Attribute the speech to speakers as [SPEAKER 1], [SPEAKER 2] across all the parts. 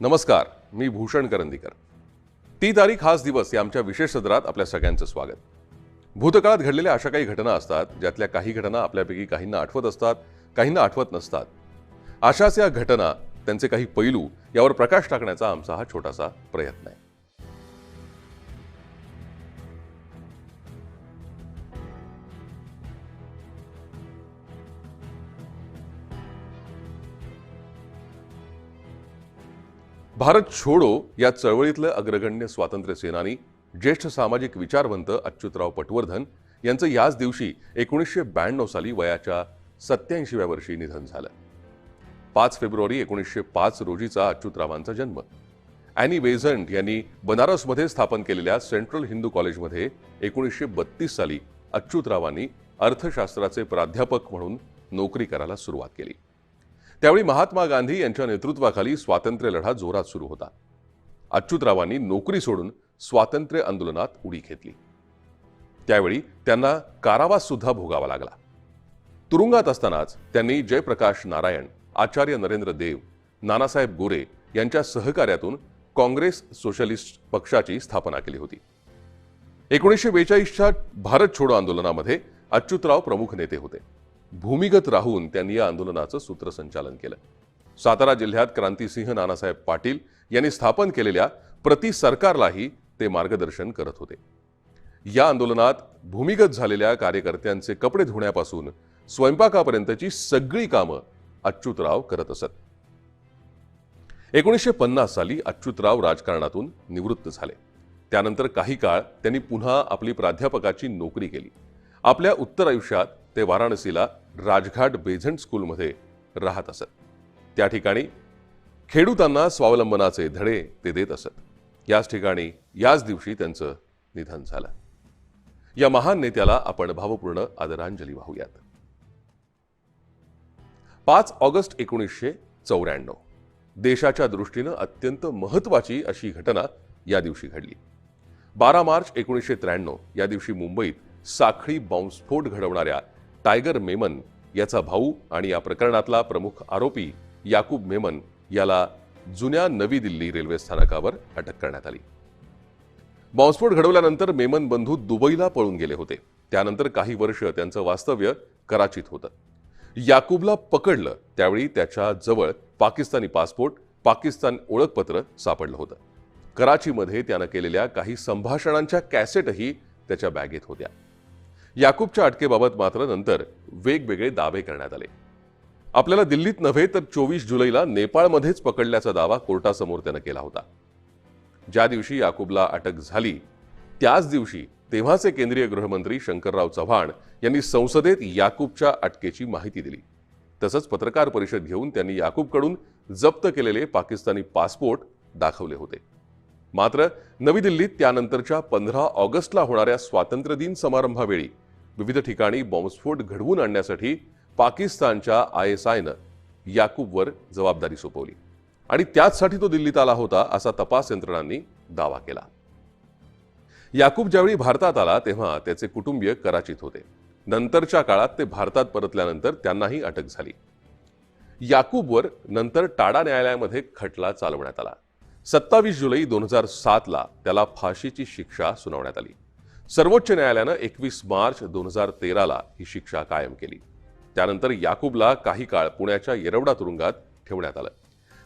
[SPEAKER 1] नमस्कार मी भूषण करंदीकर. ती तारीख हाच दिवस या आमच्या विशेष सदरात आपल्या सगळ्यांचं स्वागत. भूतकाळात घडलेल्या अशा काही घटना असतात ज्यातल्या काही घटना आपल्यापैकी काहींना आठवत असतात काहींना आठवत नसतात. अशाच या घटना त्यांचे काही पैलू यावर प्रकाश टाकण्याचा आमचा हा छोटासा प्रयत्न आहे. भारत छोडो या चळवळीतलं अग्रगण्य स्वातंत्र्य सेनानी ज्येष्ठ सामाजिक विचारवंत अच्युतराव पटवर्धन यांचं याच दिवशी एकोणीसशे ब्याण्णव साली वयाच्या सत्याऐंशीव्या वर्षी निधन झालं. पाच फेब्रुवारी एकोणीसशे पाच रोजीचा अच्युतरावांचा जन्म. ॲनी वेझंट यांनी बनारसमध्ये स्थापन केलेल्या सेंट्रल हिंदू कॉलेजमध्ये एकोणीसशे बत्तीस साली अच्युतरावांनी अर्थशास्त्राचे प्राध्यापक म्हणून नोकरी करायला सुरुवात केली. त्यावेळी महात्मा गांधी यांच्या नेतृत्वाखाली स्वातंत्र्य लढा जोरात सुरू होता. अच्युतरावांनी नोकरी सोडून स्वातंत्र्य आंदोलनात उडी घेतली. त्यावेळी त्यांना कारावास सुद्धा भोगावा लागला. तुरुंगात असतानाच त्यांनी जयप्रकाश नारायण आचार्य नरेंद्र देव नानासाहेब गोरे यांच्या सहकार्यातून काँग्रेस सोशलिस्ट पक्षाची स्थापना केली होती. एकोणीसशे बेचाळीसच्या भारत छोडो आंदोलनामध्ये अच्युतराव प्रमुख नेते होते. भूमिगत राहून त्यांनी या आंदोलनाचं सूत्रसंचालन केलं. सातारा जिल्ह्यात क्रांतिसिंह नानासाहेब पाटील यांनी स्थापन केलेल्या प्रति सरकारलाही ते मार्गदर्शन करत होते. या आंदोलनात भूमिगत झालेल्या कार्यकर्त्यांचे कपडे धुण्यापासून स्वयंपाकापर्यंतची सगळी कामं अच्युतराव करत असत. एकोणीसशे पन्नास साली अच्युतराव राजकारणातून निवृत्त झाले. त्यानंतर काही काळ त्यांनी पुन्हा आपली प्राध्यापकाची नोकरी केली. आपल्या उत्तर आयुष्यात ते वाराणसीला राजघाट बेझंट स्कूलमध्ये राहत असत. त्या ठिकाणी खेडूतांना स्वावलंबनाचे धडे ते देत असत. याच ठिकाणी याच दिवशी त्यांचं निधन झालं. या महान नेत्याला आपण भावपूर्ण आदरांजली वाहूयात. पाच ऑगस्ट एकोणीसशे चौऱ्याण्णव. देशाच्या दृष्टीनं अत्यंत महत्वाची अशी घटना या दिवशी घडली. बारा मार्च एकोणीसशे त्र्याण्णव या दिवशी मुंबईत साखळी बॉम्बस्फोट घडवणाऱ्या टायगर मेमन याचा भाऊ आणि या प्रकरणातला प्रमुख आरोपी याकूब मेमन याला जुन्या नवी दिल्ली रेल्वे स्थानकावर अटक करण्यात आली. बॉम्बस्फोट घडवल्यानंतर मेमन बंधू दुबईला पळून गेले होते. त्यानंतर काही वर्ष त्यांचं वास्तव्य कराचीत होतं. याकूबला पकडलं त्यावेळी त्याच्याजवळ पाकिस्तानी पासपोर्ट पाकिस्तान ओळखपत्र सापडलं होतं. कराचीमध्ये त्यानं केलेल्या काही संभाषणांच्या कॅसेटही त्याच्या बॅगेत होत्या. याकूबच्या अटकेबाबत मात्र नंतर वेगवेगळे दावे करण्यात आले. आपल्याला दिल्लीत नव्हे तर चोवीस जुलैला नेपाळमध्येच पकडल्याचा दावा कोर्टासमोर त्यानं केला होता. ज्या दिवशी याकूबला अटक झाली त्याच दिवशी तेव्हाचे केंद्रीय गृहमंत्री शंकरराव चव्हाण यांनी संसदेत याकूबच्या अटकेची माहिती दिली. तसंच पत्रकार परिषद घेऊन त्यांनी याकूबकडून जप्त केलेले पाकिस्तानी पासपोर्ट दाखवले होते. मात्र नवी दिल्लीत त्यानंतरच्या पंधरा ऑगस्टला होणाऱ्या स्वातंत्र्यदिन समारंभावेळी विविध ठिकाणी बॉम्बस्फोट घडवून आणण्यासाठी पाकिस्तानच्या आय एस आयनं याकूबवर जबाबदारी सोपवली. आणि त्याचसाठी तो दिल्लीत आला होता असा तपास यंत्रणांनी दावा केला. याकूब ज्यावेळी भारतात आला तेव्हा त्याचे कुटुंबीय कराचीत होते. नंतरच्या काळात ते भारतात परतल्यानंतर त्यांनाही अटक झाली. याकूबवर नंतर टाडा न्यायालयामध्ये खटला चालवण्यात आला. सत्तावीस जुलै दोन हजार सातला त्याला फाशीची शिक्षा सुनावण्यात आली. सर्वोच्च न्यायालयानं एकवीस मार्च दोन हजार तेराला ही शिक्षा कायम केली. त्यानंतर याकूबला काही काळ पुण्याच्या येरवडा तुरुंगात ठेवण्यात आलं.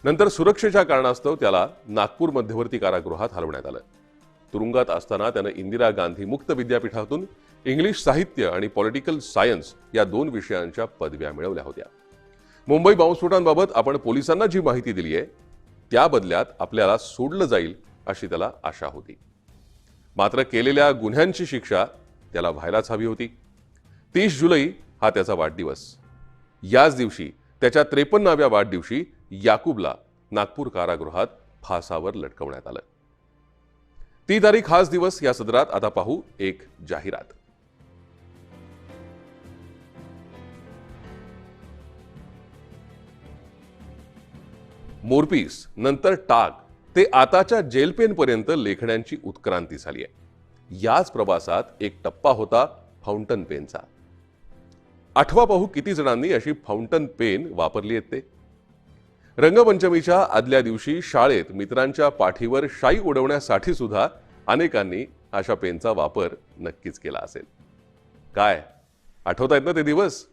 [SPEAKER 1] नंतर सुरक्षेच्या कारणास्तव त्याला नागपूर मध्यवर्ती कारागृहात हलवण्यात आलं. तुरुंगात असताना त्यानं इंदिरा गांधी मुक्त विद्यापीठातून इंग्लिश साहित्य आणि पॉलिटिकल सायन्स या दोन विषयांच्या पदव्या मिळवल्या होत्या. मुंबई बॉम्बस्फोटांबाबत आपण पोलिसांना जी माहिती दिली आहे त्या बदल्यात आपल्याला सोडलं जाईल अशी त्याला आशा होती. मात्र केलेल्या गुन्ह्यांची शिक्षा त्याला व्हायलाच हवी होती. तीस जुलै हा त्याचा वाढदिवस. याच दिवशी त्याच्या त्रेपन्नाव्या वाढदिवशी याकूबला नागपूर कारागृहात फासावर लटकवण्यात आलं. ती तारीख हाच दिवस या सदरात आता पाहू एक जाहिरात. मोरपीस नंतर टाग ते आताच्या जेलपेनपर्यंत लेखण्यांची उत्क्रांती झाली आहे. याच प्रवासात एक टप्पा होता फाउंटन पेनचा. आठवा पाहू किती जणांनी अशी फाउंटन पेन वापरली आहेत ते? रंगपंचमीच्या आदल्या दिवशी शाळेत मित्रांच्या पाठीवर शाई उडवण्यासाठी सुद्धा अनेकांनी अशा पेनचा वापर नक्कीच केला असेल. काय? आठवत आहेत ना ते दिवस?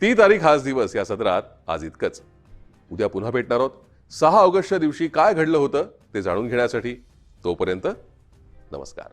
[SPEAKER 1] ती तारीख हाच दिवस या सत्रात आज इतकंच. उद्या पुन्हा भेटणार आहोत. सहा ऑगस्टच्या दिवशी काय घडलं होतं ते जाणून घेण्यासाठी तोपर्यंत नमस्कार.